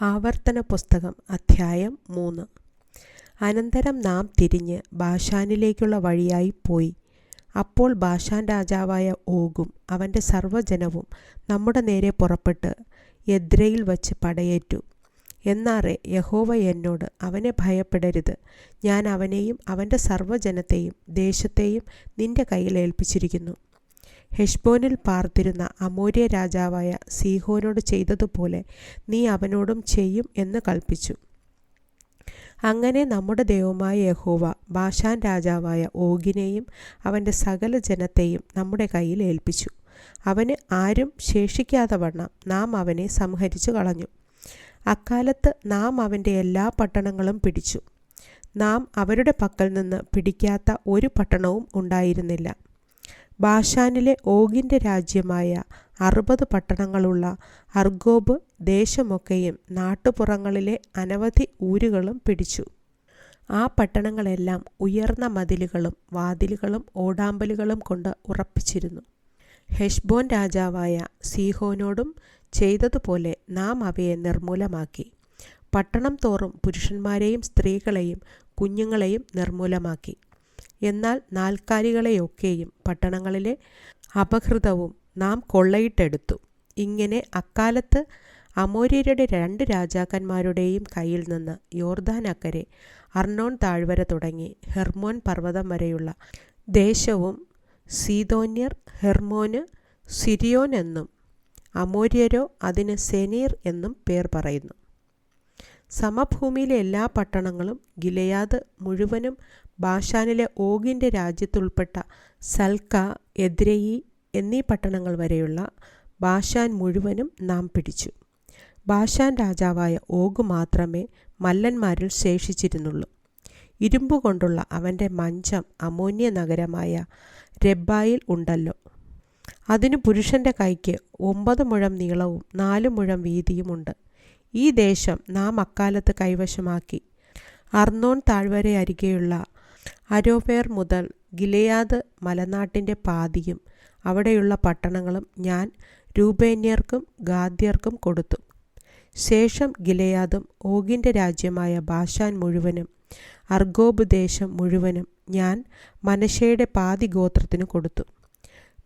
ആവർത്തന പുസ്തകം അധ്യായം മൂന്ന്. അനന്തരം നാം തിരിഞ്ഞ് ബാഷാനിലേക്കുള്ള വഴിയായി പോയി. അപ്പോൾ ബാഷാൻ രാജാവായ ഓഗും അവന്റെ സർവജനവും നമ്മുടെ നേരെ പുറപ്പെട്ട് എദ്രയിൽ വച്ച് പടയേറ്റു. എന്നാറെ യഹോവ എന്നോട് അവനെ ഭയപ്പെടരുത്. ഞാൻ അവനെയും അവന്റെ സർവജനത്തെയും ദേശത്തെയും നിന്റെ കയ്യിൽ ഏൽപ്പിച്ചിരിക്കുന്നു. ഹെഷ്ബോനിൽ പാർത്തിരുന്ന അമൂര്യ രാജാവായ സീഹോനോട് ചെയ്തതുപോലെ നീ അവനോടും ചെയ്യും എന്ന് കൽപ്പിച്ചു. അങ്ങനെ നമ്മുടെ ദൈവമായ യഹോവ ബാഷാൻ രാജാവായ ഓഗിനെയും അവന്റെ സകല ജനത്തെയും നമ്മുടെ കയ്യിൽ ഏൽപ്പിച്ചു. അവന് ആരും ശേഷിക്കാതെ വണ്ണം നാം അവനെ സംഹരിച്ചു കളഞ്ഞു. അക്കാലത്ത് നാം അവന്റെ എല്ലാ പട്ടണങ്ങളും പിടിച്ചു. നാം അവരുടെ പക്കൽ നിന്ന് പിടിക്കാത്ത ഒരു പട്ടണവും ഉണ്ടായിരുന്നില്ല. ബാഷാനിലെ ഓഗിന്റെ രാജ്യമായ അറുപത് പട്ടണങ്ങളുള്ള അർഗോബ് ദേശമൊക്കെയും നാട്ടുപുറങ്ങളിലെ അനവധി ഊരുകളും പിടിച്ചു. ആ പട്ടണങ്ങളെല്ലാം ഉയർന്ന മതിലുകളും വാതിലുകളും ഓടാമ്പലുകളും കൊണ്ട് ഉറപ്പിച്ചിരുന്നു. ഹെഷ്ബോൻ രാജാവായ സീഹോനോടും ചെയ്തതുപോലെ നാം അവയെ നിർമൂലമാക്കി. പട്ടണം തോറും പുരുഷന്മാരെയും സ്ത്രീകളെയും കുഞ്ഞുങ്ങളെയും നിർമൂലമാക്കി. എന്നാൽ നാൽക്കാലികളെയൊക്കെയും പട്ടണങ്ങളിലെ അപഹൃതവും നാം കൊള്ളയിട്ടെടുത്തു. ഇങ്ങനെ അക്കാലത്ത് അമോര്യരുടെ രണ്ട് രാജാക്കന്മാരുടെയും കയ്യിൽ നിന്ന് യോർദാൻ അക്കരെ അർണോൺ താഴ്വര തുടങ്ങി ഹെർമോൻ പർവതം വരെയുള്ള ദേശവും സീതോന്യർ ഹെർമോന് സിരിയോൻ എന്നും അമോര്യരോ അതിന് സെനീർ എന്നും പേർ പറയുന്നു. സമഭൂമിയിലെ എല്ലാ പട്ടണങ്ങളും ഗിലയാദ് മുഴുവനും ബാഷാനിലെ ഓഗിന്റെ രാജ്യത്തുൾപ്പെട്ട സൽക്ക എദ്രയി എന്നീ പട്ടണങ്ങൾ വരെയുള്ള ബാഷാൻ മുഴുവനും നാം പിടിച്ചു. ബാഷാൻ രാജാവായ ഓഗ് മാത്രമേ മല്ലന്മാരിൽ ശേഷിച്ചിരുന്നുള്ളൂ. ഇരുമ്പ് കൊണ്ടുള്ള അവന്റെ മഞ്ചം അമോന്യ നഗരമായ രബ്ബായിൽ ഉണ്ടല്ലോ. അതിന് പുരുഷന്റെ കൈക്ക് ഒമ്പത് മുഴം നീളവും നാല് മുഴം വീതിയുമുണ്ട്. ഈ ദേശം നാം അക്കാലത്ത് കൈവശമാക്കി. അർണോൺ താഴ്വര അരികെയുള്ള അരോവേർ മുതൽ ഗിലയാദ് മലനാട്ടിന്റെ പാതിയും അവിടെയുള്ള പട്ടണങ്ങളും ഞാൻ രൂപേന്യർക്കും ഗാദ്യർക്കും കൊടുത്തു. ശേഷം ഗിലയാദും ഓഗിന്റെ രാജ്യമായ ബാഷാൻ മുഴുവനും അർഗോബ് ദേശം മുഴുവനും ഞാൻ മനശയുടെ പാതി ഗോത്രത്തിന് കൊടുത്തു.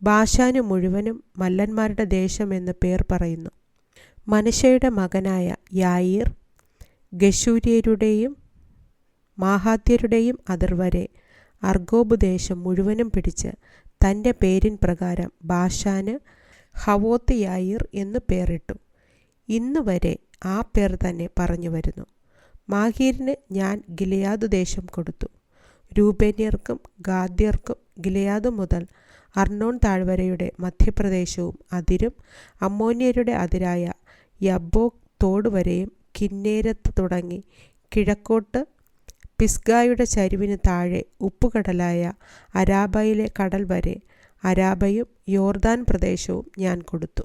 ബാഷാന് മുഴുവനും മല്ലന്മാരുടെ ദേശം എന്ന് പേർ പറയുന്നു. മനശയുടെ മകനായ യായിർ ഗശൂര്യരുടെയും മാഹാത്യരുടെയും അതിർവരെ അർഗോബ് ദേശം മുഴുവനും പിടിച്ച് തന്റെ പേരിൻ പ്രകാരം ബാഷാന് ഹവോത്ത് യായിർ എന്ന് പേരിട്ടു. ഇന്ന് വരെ ആ പേർ തന്നെ പറഞ്ഞു വരുന്നു. മാഹീരിന് ഞാൻ ഗിലയാദ് ദേശം കൊടുത്തു. രൂപേന്യർക്കും ഗാദ്യർക്കും ഗിലയാദ് മുതൽ അർണോൺ താഴ്വരയുടെ മധ്യപ്രദേശവും അതിരും അമ്മോന്യരുടെ അതിരായ യബ്ബോക് തോട് വരെയും കിന്നേരത്ത് തുടങ്ങി. കിഴക്കോട്ട് പിസ്ഗായുടെ ചരിവിന് താഴെ ഉപ്പുകടലായ അരാബയിലെ കടൽ വരെ അരാബയും യോർദാൻ പ്രദേശവും ഞാൻ കൊടുത്തു.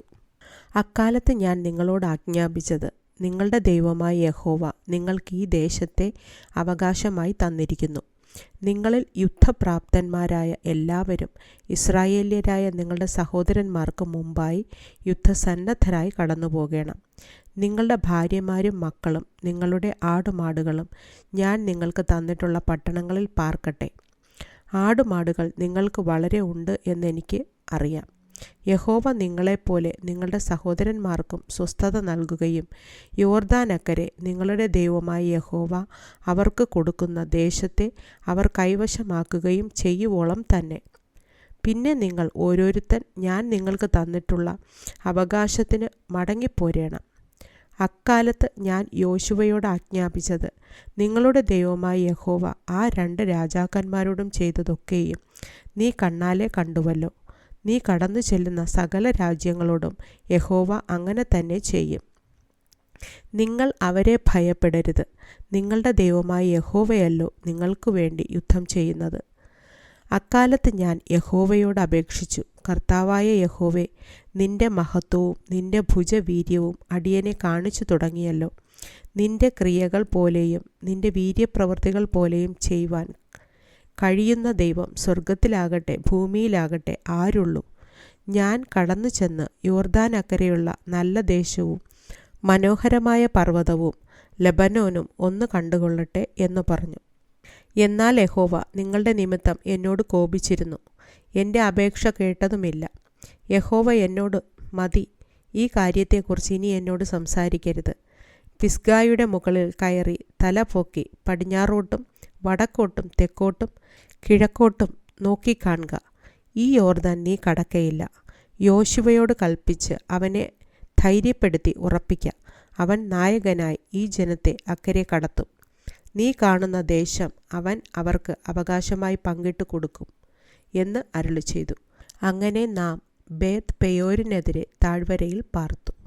അക്കാലത്ത് ഞാൻ നിങ്ങളോട് ആജ്ഞാപിച്ചത് നിങ്ങളുടെ ദൈവമായ യഹോവ നിങ്ങൾക്ക് ഈ ദേശത്തെ അവകാശമായി തന്നിരിക്കുന്നു. നിങ്ങളിൽ യുദ്ധപ്രാപ്തന്മാരായ എല്ലാവരും ഇസ്രായേല്യരായ നിങ്ങളുടെ സഹോദരന്മാർക്ക് മുമ്പായി യുദ്ധസന്നദ്ധരായി കടന്നു പോകണം നിങ്ങളുടെ ഭാര്യമാരും മക്കളും നിങ്ങളുടെ ആടുമാടുകളും ഞാൻ നിങ്ങൾക്ക് തന്നിട്ടുള്ള പട്ടണങ്ങളിൽ പാർക്കട്ടെ. ആടുമാടുകൾ നിങ്ങൾക്ക് വളരെ ഉണ്ട് എന്നെനിക്ക് അറിയാം. യഹോവ നിങ്ങളെപ്പോലെ നിങ്ങളുടെ സഹോദരന്മാർക്കും സ്വസ്ഥത നൽകുകയും യോർദാനക്കരെ നിങ്ങളുടെ ദൈവമായ യഹോവ അവർക്ക് കൊടുക്കുന്ന ദേശത്തെ അവർ കൈവശമാക്കുകയും ചെയ്യുവോളം തന്നെ. പിന്നെ നിങ്ങൾ ഓരോരുത്തൻ ഞാൻ നിങ്ങൾക്ക് തന്നിട്ടുള്ള അവകാശത്തിന് മടങ്ങിപ്പോരേണം. അക്കാലത്ത് ഞാൻ യോശുവയോട് ആജ്ഞാപിച്ചത് നിങ്ങളുടെ ദൈവമായ യഹോവ ആ രണ്ട് രാജാക്കന്മാരോടും ചെയ്തതൊക്കെയും നീ കണ്ണാലെ കണ്ടുവല്ലോ. നീ കടന്നു ചെല്ലുന്ന സകല രാജ്യങ്ങളോടും യഹോവ അങ്ങനെ തന്നെ ചെയ്യും. നിങ്ങൾ അവരെ ഭയപ്പെടരുത്. നിങ്ങളുടെ ദൈവമായ യഹോവയല്ലോ നിങ്ങൾക്ക് വേണ്ടി യുദ്ധം ചെയ്യുന്നത്. അക്കാലത്ത് ഞാൻ യഹോവയോട് അപേക്ഷിച്ചു. കർത്താവായ യഹോവെ നിന്റെ മഹത്വവും നിന്റെ ഭുജവീര്യവും അടിയനെ കാണിച്ചു തുടങ്ങിയല്ലോ. നിന്റെ ക്രിയകൾ പോലെയും നിന്റെ വീര്യപ്രവൃത്തികൾ പോലെയും ചെയ്യുവാൻ കഴിയുന്ന ദൈവം സ്വർഗത്തിലാകട്ടെ ഭൂമിയിലാകട്ടെ ആരുള്ളൂ. ഞാൻ കടന്നു ചെന്ന് യോർദാൻ അക്കരെയുള്ള നല്ല ദേശവും മനോഹരമായ പർവതവും ലബനോനും ഒന്ന് കണ്ടുകൊള്ളട്ടെ എന്ന് പറഞ്ഞു. എന്നാൽ യഹോവ നിങ്ങളുടെ നിമിത്തം എന്നോട് കോപിച്ചിരുന്നു. എന്റെ അപേക്ഷ കേട്ടതുമില്ല. യഹോവ എന്നോട് മതി ഈ കാര്യത്തെക്കുറിച്ച് ഇനി എന്നോട് സംസാരിക്കരുത്. പിസ്ഗായുടെ മുകളിൽ കയറി തല പൊക്കി പടിഞ്ഞാറോട്ടും വടക്കോട്ടും തെക്കോട്ടും കിഴക്കോട്ടും നോക്കിക്കാണുക. ഈ യോർദാൻ നീ കടക്കയില്ല. യോശുവയോട് കൽപ്പിച്ച് അവനെ ധൈര്യപ്പെടുത്തി ഉറപ്പിക്കുക അവൻ നായകനായി ഈ ജനത്തെ അക്കരെ കടത്തും. നീ കാണുന്ന ദേശം അവൻ അവർക്ക് അവകാശമായി പങ്കിട്ട് കൊടുക്കും എന്ന് അരുളി ചെയ്തു അങ്ങനെ നാം ബേത്ത് പെയോരിനെതിരെ താഴ്വരയിൽ പാർത്തു.